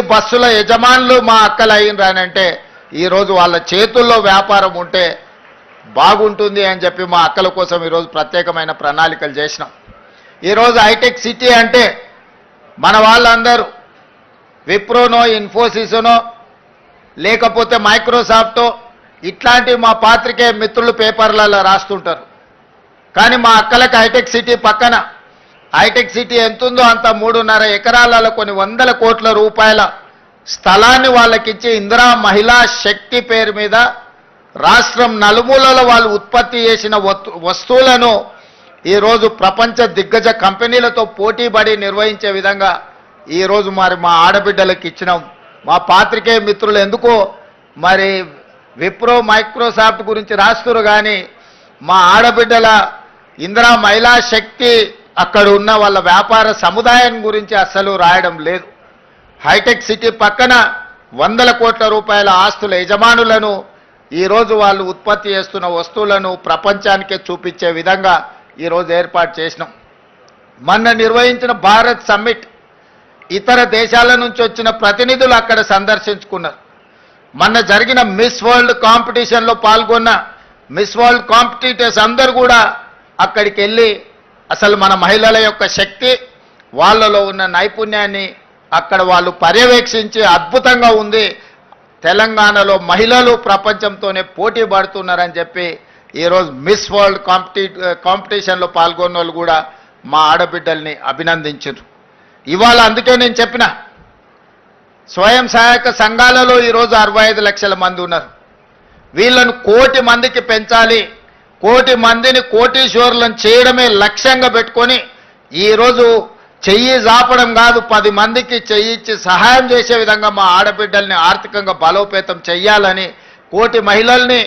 బస్సుల యజమానులు మా అక్కలు అయ్యిండ్రానంటే ఈరోజు వాళ్ళ చేతుల్లో వ్యాపారం ఉంటే బాగుంటుంది అని చెప్పి మా అక్కల కోసం ఈరోజు ప్రత్యేకమైన ప్రణాళికలు చేసినాం. ఈరోజు హైటెక్ సిటీ అంటే మన వాళ్ళందరూ విప్రోనో ఇన్ఫోసిస్నో లేకపోతే మైక్రోసాఫ్టో ఇట్లాంటి మా పాత్రికే మిత్రులు పేపర్లలో రాస్తుంటారు. కానీ మా అక్కలకు హైటెక్ సిటీ పక్కన హైటెక్ సిటీ ఎంతుందో అంత మూడున్నర ఎకరాలలో కొన్ని వందల కోట్ల రూపాయల స్థలాన్ని వాళ్ళకిచ్చి ఇందిరా మహిళా శక్తి పేరు మీద రాష్ట్రం నలుమూలలో వాళ్ళు ఉత్పత్తి చేసిన వస్తువులను ఈరోజు ప్రపంచ దిగ్గజ కంపెనీలతో పోటీపడి నిర్వహించే విధంగా ఈరోజు మరి మా ఆడబిడ్డలకు ఇచ్చినాం. మా పాత్రికేయ మిత్రులు ఎందుకో మరి విప్రో మైక్రోసాఫ్ట్ గురించి రాస్తున్నారు కానీ మా ఆడబిడ్డల ఇందిరా మహిళా శక్తి అక్కడ ఉన్న వాళ్ళ వ్యాపార సముదాయం గురించి అస్సలు రాయడం లేదు. హైటెక్ సిటీ పక్కన వందల కోట్ల రూపాయల ఆస్తుల యజమానులను ఈరోజు వాళ్ళు ఉత్పత్తి చేస్తున్న వస్తువులను ప్రపంచానికే చూపించే విధంగా ఈరోజు ఏర్పాటు చేసినాం. మొన్న నిర్వహించిన భారత్ సమ్మిట్ ఇతర దేశాల నుంచి వచ్చిన ప్రతినిధులు అక్కడ సందర్శించుకున్నారు. మొన్న జరిగిన మిస్ వరల్డ్ కాంపిటీషన్లో పాల్గొన్న మిస్ వరల్డ్ కాంపిటీటర్స్ అందరూ కూడా అక్కడికి వెళ్ళి అసలు మన మహిళల యొక్క శక్తి వాళ్ళలో ఉన్న నైపుణ్యాన్ని అక్కడ వాళ్ళు పర్యవేక్షించి అద్భుతంగా ఉంది. తెలంగాణలో మహిళలు ప్రపంచంతోనే పోటీ పడుతున్నారని చెప్పి ఈరోజు మిస్ వరల్డ్ కాంపిటీ కాంపిటీషన్లో పాల్గొన్న వాళ్ళు కూడా మా ఆడబిడ్డల్ని అభినందించారు. ఇవాళ అందుకే నేను చెప్పిన స్వయం సహాయక సంఘాలలో ఈరోజు అరవై ఐదు లక్షల మంది ఉన్నారు. వీళ్ళను కోటి మందికి పెంచాలి. కోటి మందిని కోటీశ్వరులను చేయడమే లక్ష్యంగా పెట్టుకొని ఈరోజు చెయ్యి జాపడం కాదు పది మందికి చెయ్యి ఇచ్చి సహాయం చేసే విధంగా మా ఆడబిడ్డల్ని ఆర్థికంగా బలోపేతం చెయ్యాలని కోటి మహిళల్ని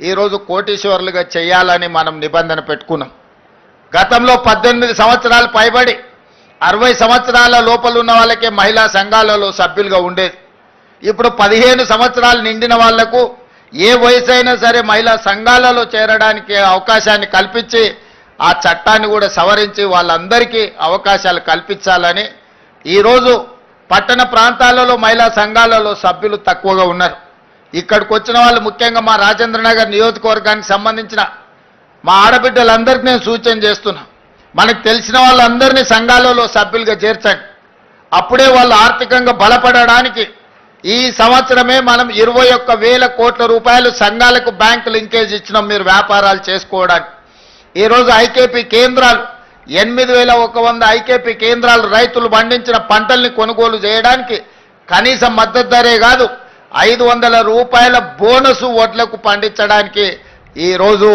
ఈరోజు కోటీశ్వరులుగా చేయాలని మనం నిబంధన పెట్టుకున్నాం. గతంలో పద్దెనిమిది సంవత్సరాలు పైబడి అరవై సంవత్సరాల లోపల ఉన్న వాళ్ళకే మహిళా సంఘాలలో సభ్యులుగా ఉండేది. ఇప్పుడు పదిహేను సంవత్సరాలు నిండిన వాళ్ళకు ఏ వయసు అయినా సరే మహిళా సంఘాలలో చేరడానికి అవకాశాన్ని కల్పించి ఆ చట్టాన్ని కూడా సవరించి వాళ్ళందరికీ అవకాశాలు కల్పించాలని ఈరోజు పట్టణ ప్రాంతాలలో మహిళా సంఘాలలో సభ్యులు తక్కువగా ఉన్నారు. ఇక్కడికి వచ్చిన వాళ్ళు ముఖ్యంగా మా రాజేంద్రనగర్ నియోజకవర్గానికి సంబంధించిన మా ఆడబిడ్డలందరికీ నేను సూచన చేస్తున్నా. మనకు తెలిసిన వాళ్ళందరినీ సంఘాలలో సభ్యులుగా చేర్చండి. అప్పుడే వాళ్ళు ఆర్థికంగా బలపడడానికి ఈ సంవత్సరమే మనం ఇరవై ఒక్క వేల కోట్ల రూపాయలు సంఘాలకు బ్యాంకు లింకేజ్ ఇచ్చినాం మీరు వ్యాపారాలు చేసుకోవడానికి. ఈరోజు ఐకేపీ కేంద్రాలు ఎనిమిది వేల ఒక వంద ఐకేపీ కేంద్రాలు రైతులు పండించిన పంటల్ని కొనుగోలు చేయడానికి కనీసం మద్దతు ధరే కాదు ఐదు వందల రూపాయల బోనసు వడ్లకు పండించడానికి ఈరోజు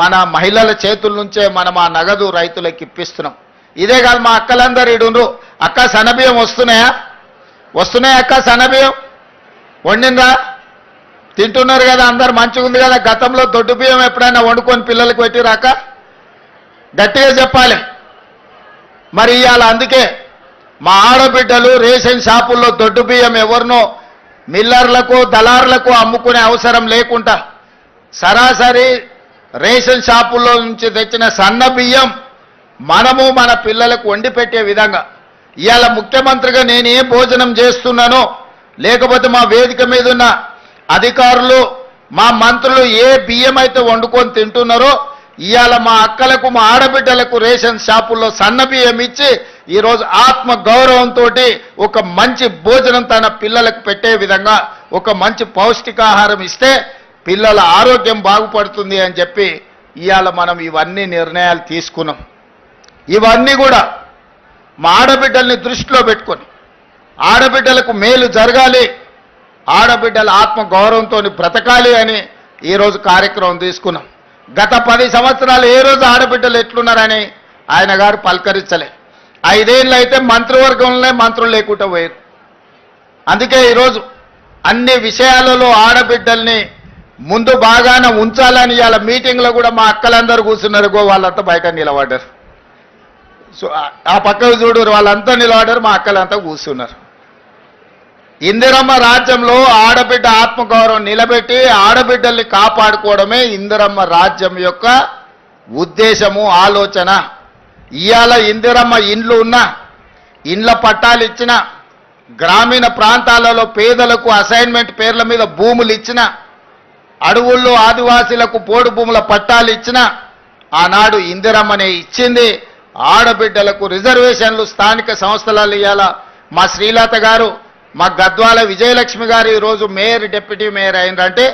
మన మహిళల చేతుల నుంచే మనం ఆ నగదు రైతులకు ఇప్పిస్తున్నాం. ఇదే కాదు మా అక్కలందరూ ఇడుండ్రు. అక్క సనబియ్యం వస్తున్నాయా? వస్తున్నాయి అక్క సన్నబియ్యం. వండిందా తింటున్నారు కదా అందరు మంచిగా ఉంది కదా. గతంలో దొడ్డు బియ్యం ఎప్పుడైనా వండుకొని పిల్లలకు పెట్టిరాక గట్టిగా చెప్పాలి. మరి ఇవాళ అందుకే మా ఆడబిడ్డలు రేషన్ షాపుల్లో దొడ్డు బియ్యం ఎవరినో మిల్లర్లకు దళారులకు అమ్ముకునే అవసరం లేకుండా సరాసరి రేషన్ షాపుల్లో నుంచి తెచ్చిన సన్న బియ్యం మనము మన పిల్లలకు వండి పెట్టే విధంగా ఇవాళ ముఖ్యమంత్రిగా నేను ఏ భోజనం చేస్తున్నానో. లేకపోతే మా వేదిక మీద ఉన్న అధికారులు మా మంత్రులు ఏ బియ్యం అయితే వండుకొని తింటున్నారో ఇవాళ మా అక్కలకు మా ఆడబిడ్డలకు రేషన్ షాపుల్లో సన్న బియ్యం ఇచ్చి ఈరోజు ఆత్మ గౌరవంతో ఒక మంచి భోజనం తన పిల్లలకు పెట్టే విధంగా ఒక మంచి పౌష్టికాహారం ఇస్తే పిల్లల ఆరోగ్యం బాగుపడుతుంది అని చెప్పి ఇవాళ మనం ఇవన్నీ నిర్ణయాలు తీసుకున్నాం. ఇవన్నీ కూడా మా ఆడబిడ్డల్ని దృష్టిలో పెట్టుకొని ఆడబిడ్డలకు మేలు జరగాలి ఆడబిడ్డల ఆత్మ గౌరవంతో బ్రతకాలి అని ఈరోజు కార్యక్రమం తీసుకున్నాం. గత పది సంవత్సరాలు ఏ రోజు ఆడబిడ్డలు ఎట్లున్నారని ఆయన గారు పలకరించలే. ఐదేళ్ళు అయితే మంత్రివర్గంలోనే మంత్రులు లేకుండా పోయారు. అందుకే ఈరోజు అన్ని విషయాలలో ఆడబిడ్డల్ని ముందు బాగానే ఉంచాలని ఇవాళ మీటింగ్లో కూడా మా అక్కలందరూ కూర్చున్నారు. గో వాళ్ళంతా బయట నిలబడ్డారు. సో ఆ- పక్కకు చూడు వాళ్ళంతా నిలబడారు మా అక్కలంతా కూర్చున్నారు. ఇందిరమ్మ రాజ్యంలో ఆడబిడ్డ ఆత్మగౌరవం నిలబెట్టి ఆడబిడ్డల్ని కాపాడుకోవడమే ఇందిరమ్మ రాజ్యం యొక్క ఉద్దేశము ఆలోచన. ఇవాళ ఇందిరమ్మ ఇండ్లు ఉన్నా ఇండ్ల పట్టాలు ఇచ్చిన గ్రామీణ ప్రాంతాలలో పేదలకు అసైన్మెంట్ పేర్ల మీద భూములు ఇచ్చిన అడవుల్లో ఆదివాసీలకు పోడు భూముల పట్టాలు ఇచ్చిన ఆనాడు ఇందిరమ్మనే ఇచ్చింది. ఆడబిడ్డలకు రిజర్వేషన్లు స్థానిక సంస్థలలో ఇవ్వాలా మా శ్రీలత గారు మా గద్వాల విజయలక్ష్మి గారు ఈరోజు మేయర్ డిప్యూటీ మేయర్ అయినారంటే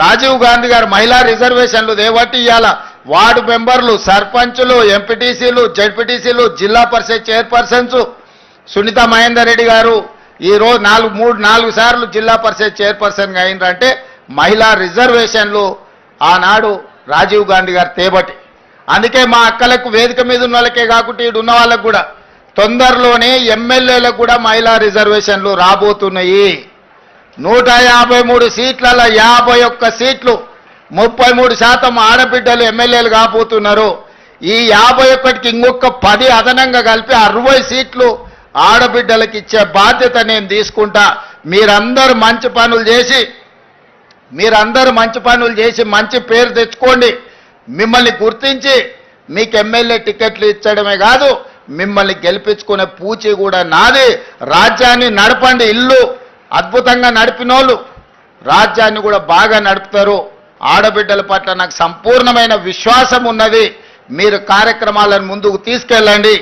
రాజీవ్ గాంధీ గారు మహిళా రిజర్వేషన్లు దేవట్టి ఇవ్వాల వార్డు మెంబర్లు సర్పంచులు ఎంపీటీసీలు జడ్పీటీసీలు జిల్లా పరిషత్ చైర్పర్సన్స్ సునీత మహేందర్ రెడ్డి గారు ఈరోజు నాలుగు మూడు నాలుగు సార్లు జిల్లా పరిషత్ చైర్పర్సన్గా అయినారంటే మహిళా రిజర్వేషన్లు ఆనాడు రాజీవ్ గాంధీ గారు తేబట్టి అందుకే మా అక్కలకు వేదిక మీద ఉన్న వాళ్ళకే కాకుండా ఈడు ఉన్న వాళ్ళకు కూడా తొందరలోనే ఎమ్మెల్యేలకు కూడా మహిళా రిజర్వేషన్లు రాబోతున్నాయి. నూట యాభై మూడు సీట్లలో యాభై ఒక్క సీట్లు ముప్పై మూడు శాతం ఆడబిడ్డలు ఎమ్మెల్యేలు కాబోతున్నారు. ఈ యాభై ఒక్కటికి ఇంకొక పది అదనంగా కలిపి అరవై సీట్లు ఆడబిడ్డలకు ఇచ్చే బాధ్యత నేను తీసుకుంటా. మీరందరూ మంచి పనులు చేసి మీరందరూ మంచి పనులు చేసి మంచి పేరు తెచ్చుకోండి. మిమ్మల్ని గుర్తించి మీకు ఎమ్మెల్యే టికెట్లు ఇచ్చడమే కాదు మిమ్మల్ని గెలిపించుకునే పూచి కూడా నాది. రాజ్యాన్ని నడపండి ఇల్లు అద్భుతంగా నడిపినోళ్ళు. రాజ్యాన్ని కూడా బాగా నడుపుతారు. ఆడబిడ్డల పట్ల నాకు సంపూర్ణమైన విశ్వాసం ఉన్నది. మీరు కార్యక్రమాలను ముందుకు తీసుకెళ్ళండి.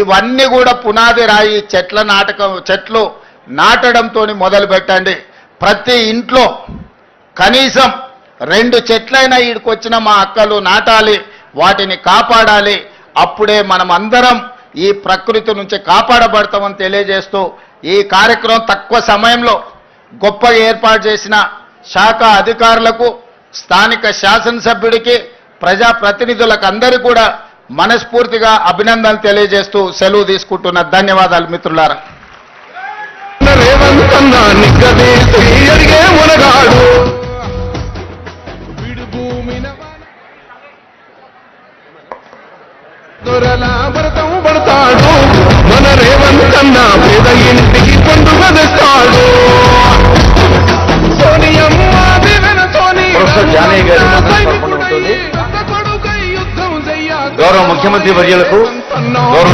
ఇవన్నీ కూడా పునాది రాయి చెట్ల నాటకం చెట్లు నాటడంతో మొదలు పెట్టండి ప్రతి ఇంట్లో కనీసం రెండు చెట్లైనా ఈడికొచ్చిన మా అక్కలు నాటాలి వాటిని కాపాడాలి. అప్పుడే మనం అందరం ఈ ప్రకృతి నుంచి కాపాడబడతామని తెలియజేస్తూ ఈ కార్యక్రమం తక్కువ సమయంలో గొప్పగా ఏర్పాటు చేసిన శాఖ అధికారులకు స్థానిక శాసనసభ్యుడికి ప్రజాప్రతినిధులకు అందరికీ కూడా మనస్ఫూర్తిగా అభినందనలు తెలియజేస్తూ సెలవు తీసుకుంటున్న ధన్యవాదాలు మిత్రులారా. రేవంతన్న నిగ్గదీసి అడిగే మునగాడు ముఖ్యమంత్రి వర్యులకు గౌరవ